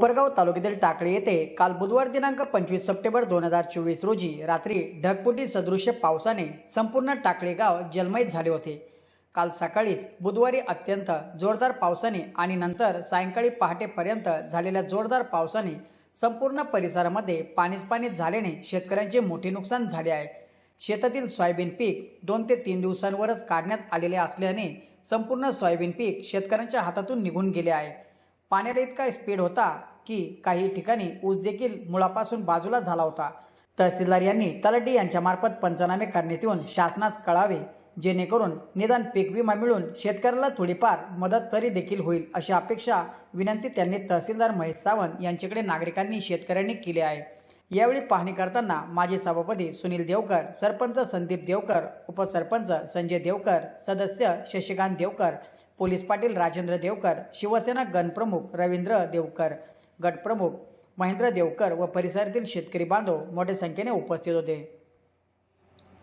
कोपरगाव तालुक्यातील टाकळी येथे काल बुधवार दिनांक पंचवीस सप्टेंबर दोन हजार चोवीस रोजी रात्री ढगपुटी सदृश्य पावसाने संपूर्ण टाकळी गाव जलमयीत झाले होते. काल सकाळीच बुधवारी अत्यंत जोरदार पावसाने आणि नंतर सायंकाळी पहाटेपर्यंत झालेल्या जोरदार पावसाने संपूर्ण परिसरामध्ये पाणीच पाणी झाल्याने शेतकऱ्यांचे मोठे नुकसान झाले आहे. शेतातील सोयाबीन पीक दोन ते तीन दिवसांवरच काढण्यात आलेले असल्याने संपूर्ण सोयाबीन पीक शेतकऱ्यांच्या हातातून निघून गेले आहे. पाण्याला इतका स्पीड होता की काही ठिकाणी ऊस देखील मुळापासून बाजूला झाला होता. तहसीलदार यांनी तलाठी यांच्यामार्फत पंचनामे करण्यात येऊन शासनास कळावे जेणेकरून निदान पीक विमा मिळून शेतकऱ्याला थोडीफार मदत तरी देखील होईल अशी अपेक्षा विनंती त्यांनी तहसीलदार महेश सावंत यांच्याकडे नागरिकांनी शेतकऱ्यांनी केली आहे. यावेळी पाहणी करताना माजी सभापती सुनील देवकर सरपंच संदीप देवकर उपसरपंच संजय देवकर सदस्य शशिकांत देवकर पोलीस पाटील राजेंद्र देवकर शिवसेना गणप्रमुख रवींद्र देवकर गटप्रमुख महेंद्र देवकर व परिसरातील शेतकरी बांधव मोठ्या संख्येने उपस्थित होते.